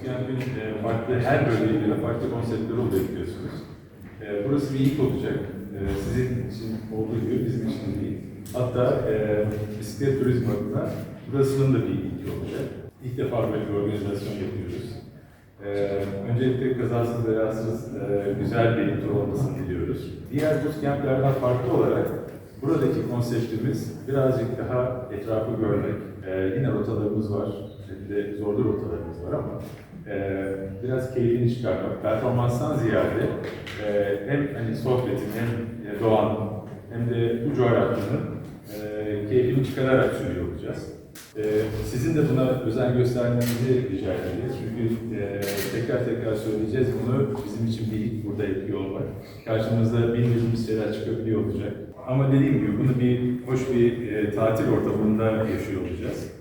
Bootcamp'in e, farklı, her bölgeyle de farklı konseptleri oluyor biliyorsunuz. E, burası bir ilk olacak. E, sizin için olduğu gibi bizim için de değil. Hatta bisiklet turizmi adına burasının da bir ilk olacak. İlk defa böyle bir organizasyon yapıyoruz. E, öncelikle kazasız belasız e, güzel bir tur olmasını diliyoruz. Diğer bootcamp'lerden farklı olarak buradaki konseptimiz birazcık daha etrafı görmek. E, yine rotalarımız var. De zorlu rotalarımız var ama e, biraz keyfini çıkarmak, performanstan ziyade e, hem hani sohbetin hem e, doğanın hem de bu coğrafyanın e, keyfini çıkararak sürüyor olacağız. E, sizin de buna özen göstermenizi rica edeceğiz. Çünkü e, tekrar tekrar söyleyeceğiz bunu bizim için bir ilk burada yapıyor olmak. Karşımızda bilmediğimiz şeyler çıkabiliyor olacak. Ama dediğim gibi bunu bir hoş bir e, tatil ortamında yaşıyor olacağız.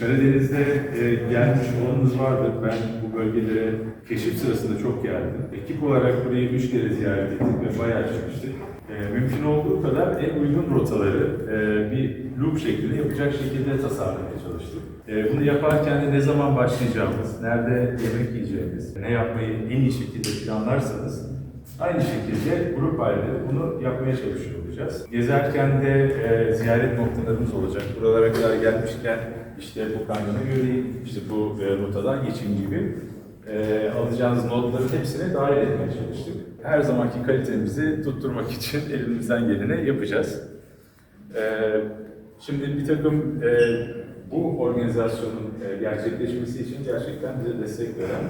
Karadeniz'de e, gelmiş olanınız vardır. Ben bu bölgelere keşif sırasında çok geldim. Ekip olarak burayı üç kere ziyaret ettik ve bayağı çalıştık. E, mümkün olduğu kadar en uygun rotaları e, bir loop şeklinde yapacak şekilde tasarlamaya çalıştık. E, bunu yaparken de ne zaman başlayacağımız, nerede yemek yiyeceğimiz, ne yapmayı en iyi şekilde planlarsanız Aynı şekilde grup halinde bunu yapmaya çalışıyor olacağız. Gezerken de e, ziyaret noktalarımız olacak. Buralara kadar gelmişken işte bu kanyonu göreyim, işte bu e, rotadan geçeyim gibi e, alacağınız notların hepsine dahil etmeye çalıştık. Her zamanki kalitemizi tutturmak için elimizden geleni yapacağız. E, şimdi bir takım e, bu organizasyonun e, gerçekleşmesi için gerçekten bize destek veren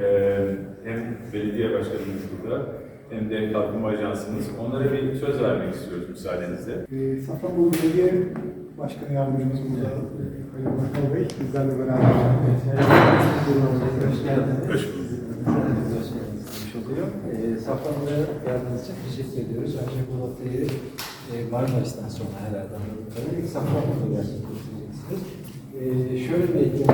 e, hem belediye başkanımız burada hem de kalkınma ajansımız onlara bir söz vermek istiyoruz müsaadenizle. Ee, Safranbolu Belediye Başkanı Yardımcımız burada. Ee, Sayın Bakkal Bey, bizlerle beraber. Hoş geldiniz. Hoş oluyor. Ee, Safranbolu'ya geldiğiniz için teşekkür ediyoruz. Ancak bu rotayı e, Marmaris'ten sonra herhalde ilk Safranbolu'da gerçekleştireceksiniz. Ee, şöyle bir etkinlik.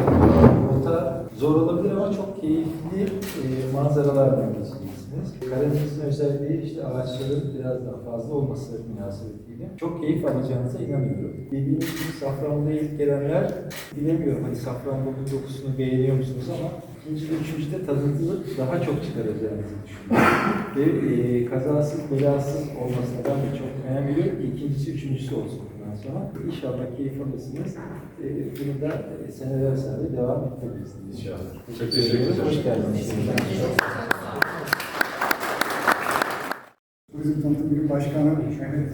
Rota zor olabilir ama çok keyifli e, manzaralarla geçeceksiniz. Karadeniz'in özelliği işte ağaçların biraz daha fazla olması münasebetiyle çok keyif alacağınıza inanıyorum. Dediğiniz gibi Safranbolu'ya ilk gelenler bilemiyorum hani Safranbolu'nun dokusunu beğeniyor musunuz ama ikinci ve üçüncüde tadını daha çok çıkaracağınızı düşünüyorum. Ve e, kazasız belasız olmasına ben de çok önem veriyorum ki ikincisi üçüncüsü olsun bundan sonra. İnşallah keyif alırsınız. E, bunu da e, seneler sonra devam ettiririz. İnşallah. Çok teşekkür ederim. Hoş geldiniz. Turizm Tanıtım Birim Başkanı Mehmet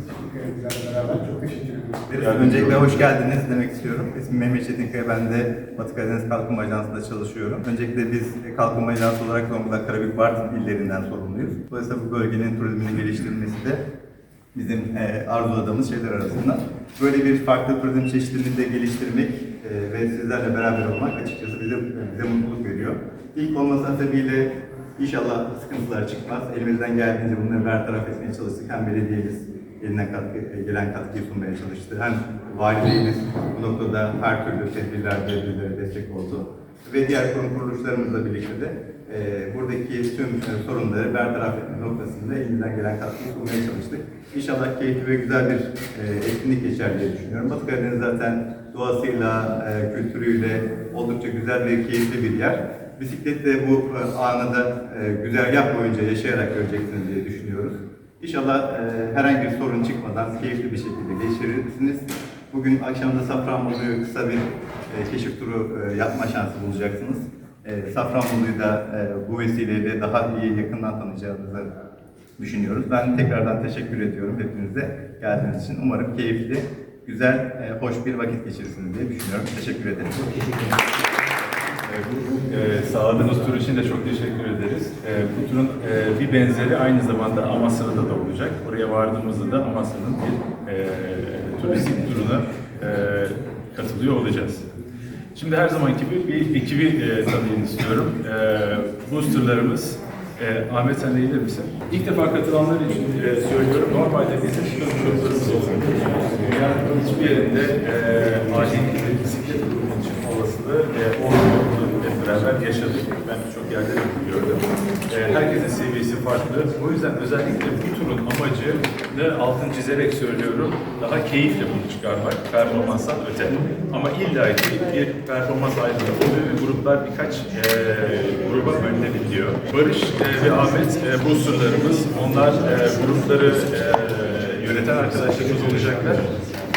bizlerle beraber. Çok teşekkür ediyoruz. Ya, Öncelikle hoş geldiniz demek istiyorum. İsmim Mehmet Çetinkaya, ben de Batı Karadeniz Kalkınma Ajansı'nda çalışıyorum. Öncelikle biz Kalkınma Ajansı olarak Zonguldak, Karabük, Bartın illerinden sorumluyuz. Dolayısıyla bu bölgenin turizmini geliştirilmesi de bizim e, arzuladığımız şeyler arasında. Böyle bir farklı turizm çeşitliliğini de geliştirmek e, ve sizlerle beraber olmak açıkçası bize, bize mutluluk veriyor. İlk olması sebebiyle inşallah sıkıntılar çıkmaz. Elimizden geldiğince bunları bertaraf etmeye çalıştık. Hem belediyemiz elinden katkı, e, gelen katkıyı sunmaya çalıştı. Hem valiliğimiz bu noktada her türlü tedbirlerde bizlere destek oldu. Ve diğer kurum kuruluşlarımızla birlikte de e, buradaki tüm e, sorunları bertaraf etme noktasında elimizden gelen katkıyı sunmaya çalıştık. İnşallah keyifli ve güzel bir e, etkinlik geçer diye düşünüyorum. Batı Karadeniz zaten doğasıyla, e, kültürüyle oldukça güzel ve keyifli bir yer. Bisikletle bu e, anı da e, güzergah boyunca yaşayarak göreceksiniz diye düşünüyoruz. İnşallah e, herhangi bir sorun çıkmadan keyifli bir şekilde geçirirsiniz. Bugün akşam da Safranbolu'yu kısa bir e, keşif turu e, yapma şansı bulacaksınız. E, Safranbolu'yu da e, bu vesileyle daha iyi yakından tanıyacağınızı düşünüyoruz. Ben tekrardan teşekkür ediyorum hepinize geldiğiniz için. Umarım keyifli, güzel, e, hoş bir vakit geçirirsiniz diye düşünüyorum. Teşekkür ederim. E, bu, e, sağladığınız tur için de çok teşekkür ederiz. E, bu turun e, bir benzeri aynı zamanda Amasya'da da olacak. Oraya vardığımızda da Amasya'nın bir e, turistik turuna e, katılıyor olacağız. Şimdi her zaman gibi bir ekibi e, tanıyın istiyorum. E, boosterlarımız, e, Ahmet sen de gelir misin? İlk defa katılanlar için e, söylüyorum. Normalde bizim şoförlerimiz olur. Dünyanın hiçbir yerinde e, acil bisiklet grubunun çıkma olasılığı e, olmadığını hep beraber yaşadık. Ben birçok yerde de gördüm. Ee, herkesin seviyesi farklı. O yüzden özellikle bu turun amacı da altın çizerek söylüyorum. Daha keyifle bunu çıkarmak. Performanstan öte. Ama illa ki bir performans ayrılığı oluyor ve gruplar birkaç e, gruba bölünebiliyor. Barış e, ve Ahmet e, boosterlarımız. Onlar e, grupları e, yöneten arkadaşlarımız olacaklar.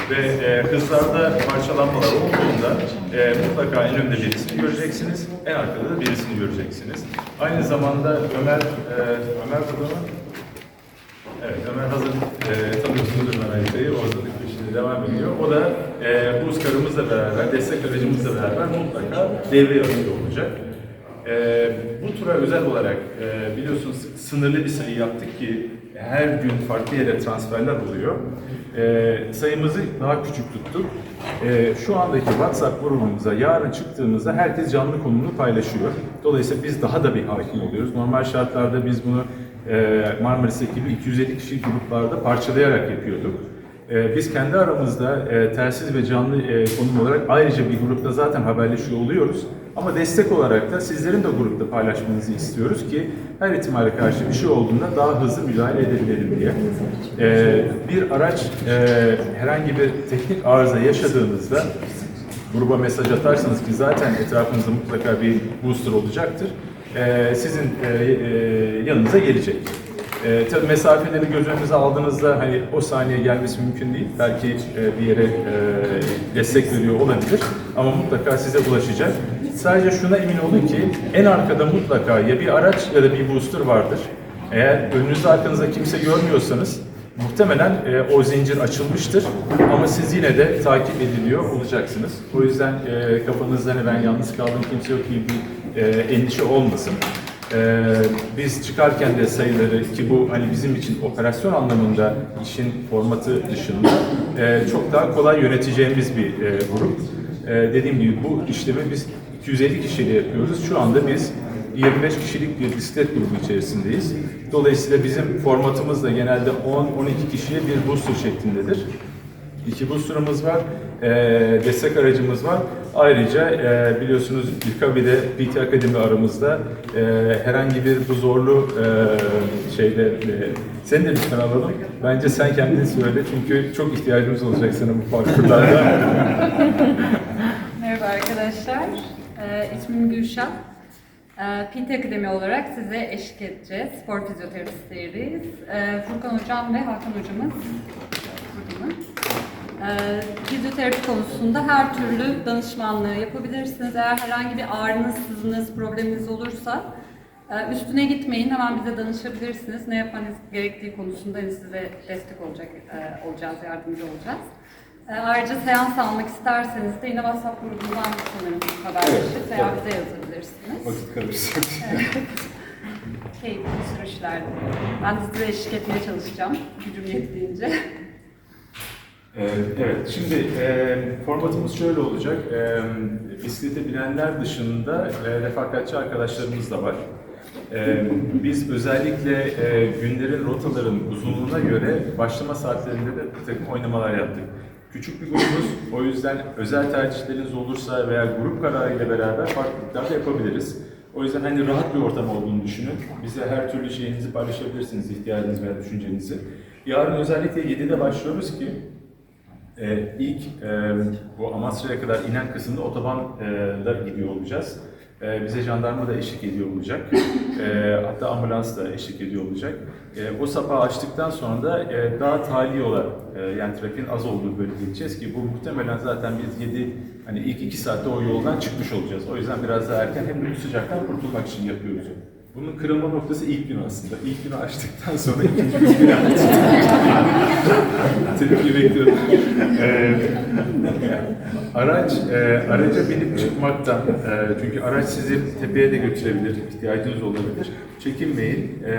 Ve e, hızlarda parçalanmalar olduğunda e, mutlaka en önde birisini göreceksiniz, en arkada da birisini göreceksiniz. Aynı zamanda Ömer, e, Ömer burada mı? Evet, Ömer hazır e, tanıyorsunuz Ömer haritayı, o hazırlık peşinde devam ediyor. O da e, buz karımızla beraber, destek aracımızla beraber mutlaka devre yapıyor olacak. E, bu tura özel olarak e, biliyorsunuz sınırlı bir sayı yaptık ki her gün farklı yere transferler oluyor. E, sayımızı daha küçük tuttuk. E, şu andaki WhatsApp grubumuza yarın çıktığımızda herkes canlı konumunu paylaşıyor. Dolayısıyla biz daha da bir hakim oluyoruz. Normal şartlarda biz bunu e, Marmaris ekibi 250 kişi gruplarda parçalayarak yapıyorduk. E, biz kendi aramızda e, telsiz ve canlı e, konum olarak ayrıca bir grupta zaten haberleşiyor oluyoruz. Ama destek olarak da sizlerin de grupta paylaşmanızı istiyoruz ki her ihtimale karşı bir şey olduğunda daha hızlı müdahale edebilelim diye. E, bir araç e, herhangi bir teknik arıza yaşadığınızda gruba mesaj atarsanız ki zaten etrafınızda mutlaka bir booster olacaktır. Ee, sizin e, e, yanınıza gelecek. E, tabii mesafeleri göz önünüze aldığınızda hani o saniye gelmesi mümkün değil. Belki e, bir yere e, destek veriyor olabilir ama mutlaka size ulaşacak. Sadece şuna emin olun ki en arkada mutlaka ya bir araç ya da bir booster vardır. Eğer önünüzde arkanızda kimse görmüyorsanız Muhtemelen e, o zincir açılmıştır ama siz yine de takip ediliyor olacaksınız. O yüzden e, kafanızda hani ben yalnız kaldım kimse yok gibi bir e, endişe olmasın. E, biz çıkarken de sayıları ki bu hani bizim için operasyon anlamında işin formatı dışında e, çok daha kolay yöneteceğimiz bir e, grup. E, dediğim gibi bu işlemi biz 250 kişiyle yapıyoruz. Şu anda biz 25 kişilik bir bisiklet grubu içerisindeyiz. Dolayısıyla bizim formatımız da genelde 10-12 kişiye bir booster şeklindedir. İki booster'ımız var, e, destek aracımız var. Ayrıca e, biliyorsunuz İlkabi'de PT Akademi aramızda e, herhangi bir bu zorlu e, şeyde e, seni de lütfen alalım. Bence sen kendin söyle çünkü çok ihtiyacımız olacak sana bu parkurlarda. Merhaba arkadaşlar. Ee, ismim Gülşah. Ee, PT Akademi olarak size eşlik edeceğiz. Spor fizyoterapistleriyiz. Ee, Furkan Hocam ve Hakan Hocamız? Ee, fizyoterapi konusunda her türlü danışmanlığı yapabilirsiniz. Eğer herhangi bir ağrınız, sızınız, probleminiz olursa e, üstüne gitmeyin. Hemen bize danışabilirsiniz. Ne yapmanız gerektiği konusunda size destek olacak e, olacağız, yardımcı olacağız. E, Ayrıca seans almak isterseniz de yine WhatsApp grubundan sanırım haberleşip veya bize yazabilirsiniz. Vakit kalırsa. Keyifli sürüşler diliyorum. Ben de size eşlik etmeye çalışacağım gücüm yettiğince. Ee, Evet, şimdi e, formatımız şöyle olacak. E, bisiklete binenler dışında e, refakatçi arkadaşlarımız da var. E, biz özellikle e, günlerin, rotaların uzunluğuna göre başlama saatlerinde de bir takım oynamalar yaptık. Küçük bir grubuz, o yüzden özel tercihleriniz olursa veya grup kararıyla beraber farklılıklar da yapabiliriz. O yüzden hani rahat bir ortam olduğunu düşünün. Bize her türlü şeyinizi paylaşabilirsiniz, ihtiyacınız veya düşüncenizi. Yarın özellikle 7'de başlıyoruz ki ee, ilk e, bu Amasra'ya kadar inen kısımda otobanla gidiyor olacağız. Ee, bize jandarma da eşlik ediyor olacak. Ee, hatta ambulans da eşlik ediyor olacak. Ee, o sapağı açtıktan sonra da e, daha tali yola e, yani trafiğin az olduğu bölgeye gideceğiz ki bu muhtemelen zaten biz 7 hani ilk 2 saatte o yoldan çıkmış olacağız. O yüzden biraz daha erken hem de bu sıcaktan kurtulmak için yapıyoruz. Bunun kırılma noktası ilk gün aslında. İlk günü açtıktan sonra ikinci günü açtık. Tepki bekliyorum. Ee, araç, e, araca binip çıkmaktan, e, çünkü araç sizi tepeye de götürebilir, ihtiyacınız olabilir. Çekinmeyin. E,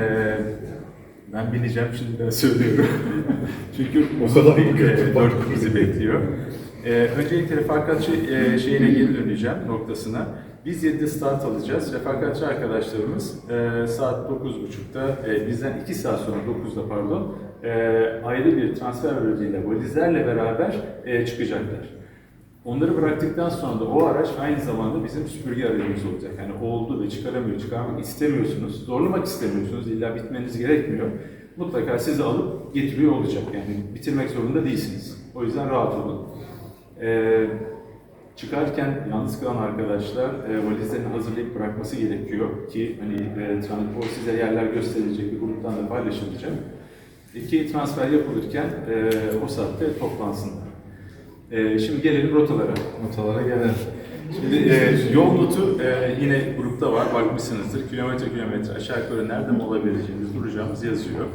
ben bineceğim şimdi ben söylüyorum. çünkü o kadar e, dört bizi bekliyor. E, öncelikle refakatçi e, şeyine geri döneceğim noktasına. Biz 7'de start alacağız. Refakatçi arkadaşlarımız e, saat 9.30'da, e, bizden 2 saat sonra 9'da pardon, e, ayrı bir transfer aracıyla valizlerle beraber e, çıkacaklar. Onları bıraktıktan sonra da o araç aynı zamanda bizim süpürge aracımız olacak. Yani oldu ve çıkaramıyor, çıkarmak istemiyorsunuz, zorlamak istemiyorsunuz, illa bitmeniz gerekmiyor. Mutlaka sizi alıp getiriyor olacak. Yani bitirmek zorunda değilsiniz. O yüzden rahat olun. Ee, çıkarken yalnız kalan arkadaşlar e, valizlerini hazırlayıp bırakması gerekiyor ki hani e, o size yerler gösterilecek bir gruptan da paylaşılacak. İki transfer yapılırken e, o saatte toplansınlar. E, şimdi gelelim rotalara. Notalara gelelim. Şimdi e, yol notu e, yine grupta var, bakmışsınızdır. Kilometre kilometre aşağı yukarı nerede olabileceğimiz, duracağımız yazıyor.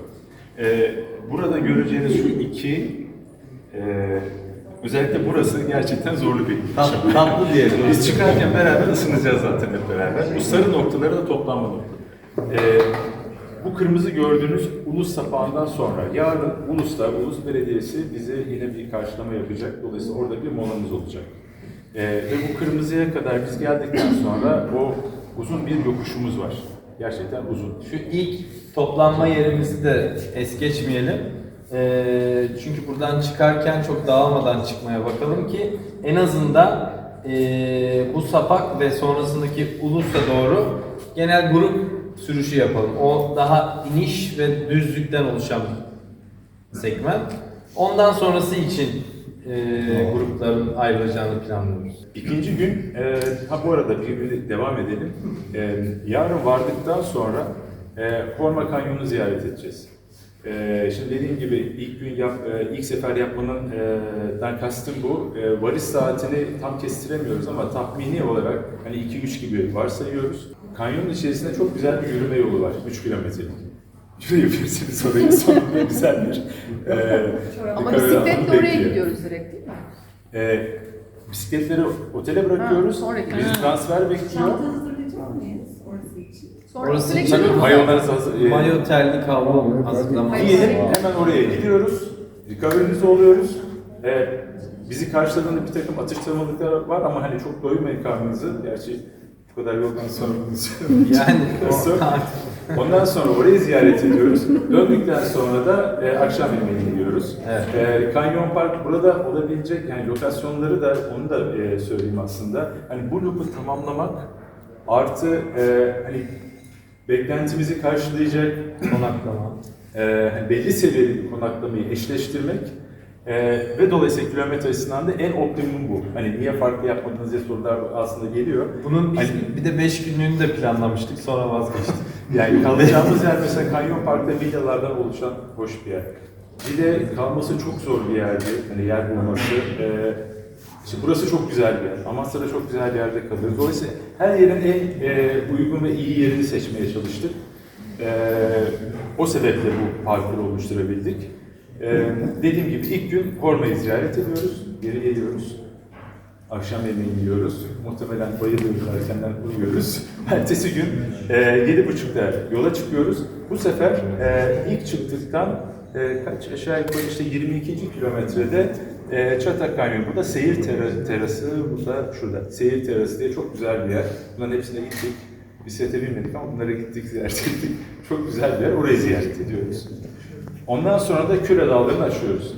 E, burada göreceğiniz şu iki, e, özellikle burası gerçekten zorlu bir Tatlı, tatlı diyelim. Biz çıkarken beraber ısınacağız zaten hep beraber. Bu sarı noktaları da toplanma noktaları. Ee, bu kırmızı gördüğünüz Ulus sapağından sonra yarın Ulus'ta, Ulus Belediyesi bize yine bir karşılama yapacak. Dolayısıyla orada bir molamız olacak. Ee, ve bu kırmızıya kadar biz geldikten sonra o uzun bir yokuşumuz var. Gerçekten uzun. Şu ilk toplanma yerimizi de es geçmeyelim. Ee, çünkü buradan çıkarken çok dağılmadan çıkmaya bakalım ki en azından ee, bu sapak ve sonrasındaki Ulus'a doğru genel grup sürüşü yapalım. O daha iniş ve düzlükten oluşan segment. Ondan sonrası için ee, grupların ayrılacağını planlıyoruz. İkinci gün, e, ha bu arada bir gün devam edelim. E, yarın vardıktan sonra e, Horma Kanyonu'nu ziyaret edeceğiz. E, şimdi dediğim gibi ilk gün yap, e, ilk sefer yapmanın e, kastım bu. E, varış saatini tam kestiremiyoruz ama tahmini olarak hani 2-3 gibi varsayıyoruz. Kanyonun içerisinde çok güzel bir yürüme yolu var, 3 kilometrelik. Yürüyebilirsiniz orayı sonunda güzel bir e, Ama bisikletle oraya gidiyoruz direkt değil mi? Ee, bisikletleri otele bırakıyoruz. Ha, sonra Biz transfer bekliyor. Çanta hazırlayacak mıyız orası için? Sonra Orası direkt için gidiyoruz. Mayolarınızı hazır, e, Mayo terlik havlu hazırlamak. giyelim, hemen oraya gidiyoruz. Recovery'nizi oluyoruz. Ee, bizi karşıladığında bir takım atıştırmalıklar var ama hani çok doyurmayın karnınızı. Gerçi bu kadar yoldan sonra Yani o- Sonra- Ondan sonra orayı ziyaret ediyoruz. Döndükten sonra da e, akşam yemeğini yiyoruz. Evet. E, Kanyon Park burada olabilecek yani lokasyonları da onu da e, söyleyeyim aslında. Hani bu loop'u tamamlamak artı e, hani beklentimizi karşılayacak konaklama. e, belli seviyeli bir konaklamayı eşleştirmek e, ve dolayısıyla kilometre açısından da en optimum bu. Hani niye farklı yapmadınız diye sorular aslında geliyor. Bunun Hani- bir de 5 günlüğünü de planlamıştık sonra vazgeçtik. Yani kalacağımız yer mesela Kanyon Park'ta villalardan oluşan hoş bir yer. Bir de kalması çok zor bir yerdi. Hani yer bulması. Ee, işte burası çok güzel bir yer. Amasya'da çok güzel bir yerde kalıyoruz. Dolayısıyla her yerin en e, uygun ve iyi yerini seçmeye çalıştık. Ee, o sebeple bu parkuru oluşturabildik. Ee, dediğim gibi ilk gün Horma'yı ziyaret ediyoruz, geri geliyoruz. Akşam yemeği yiyoruz. Muhtemelen bayılıyoruz, erkenden uyuyoruz. Ertesi gün e, yedi buçukta yola çıkıyoruz. Bu sefer e, ilk çıktıktan e, kaç aşağı yukarı işte 22. kilometrede e, Çatak Kanyon. Burada seyir tera- terası, burada şurada. Seyir terası diye çok güzel bir yer. Bunların hepsine gittik. Bisiklete binmedik ama bunlara gittik, ziyaret ettik. Çok güzel bir yer. Orayı ziyaret ediyoruz. Ondan sonra da Küre Dağları'nı açıyoruz.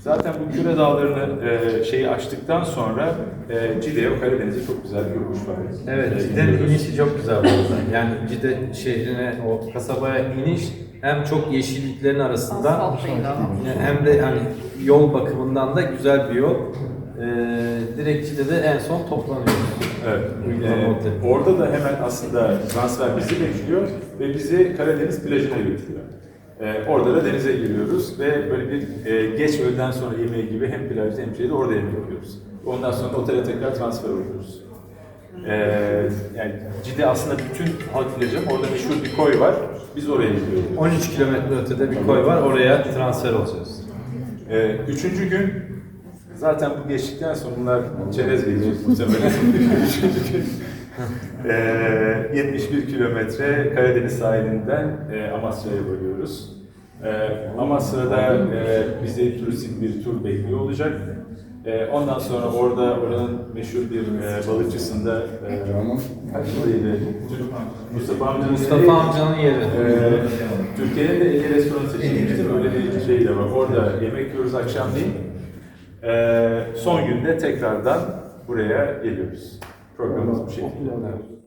Zaten bu Küre Dağları'nı e, şeyi açtıktan sonra e, Cide'ye, Karadeniz'e çok güzel bir yokuş var. Evet, Cide'nin inişi çok güzel bu arada. Yani Cide şehrine, o kasabaya iniş hem çok yeşilliklerin arasında hem de hani yol bakımından da güzel bir yol. Ee, direkt Cide'de en son toplanıyoruz. Evet. E, oteli. orada da hemen aslında transfer bizi bekliyor ve bizi Karadeniz plajına götürüyor. E, orada da denize giriyoruz ve böyle bir e, geç öğleden sonra yemeği gibi hem plajda hem şeyde orada yemek yapıyoruz. Ondan sonra otele tekrar transfer oluyoruz. E, yani Cide aslında bütün halk plajı ama orada meşhur bir koy var. Biz oraya gidiyoruz. 13 kilometre ötede bir koy var, oraya transfer olacağız. Ee, üçüncü gün zaten bu geçtikten sonra bunlar çerez gelecek üçüncü gün ee, 71 kilometre Karadeniz sahilinden e, Amasya'ya varıyoruz. E, Amasya'da e, bizi turistik bir tur bekliyor olacak. E, ondan sonra orada oranın meşhur bir e, balıkçısında e, kaç liraydı? Mustafa amcanın Mustafa amcanın yeri. ee, Türkiye'nin de iyi restoranı seçilmiş değil mi? Öyle bir şey de var. Orada yemek yiyoruz akşamleyin. Ee, son günde tekrardan buraya geliyoruz. Programımız bu şekilde.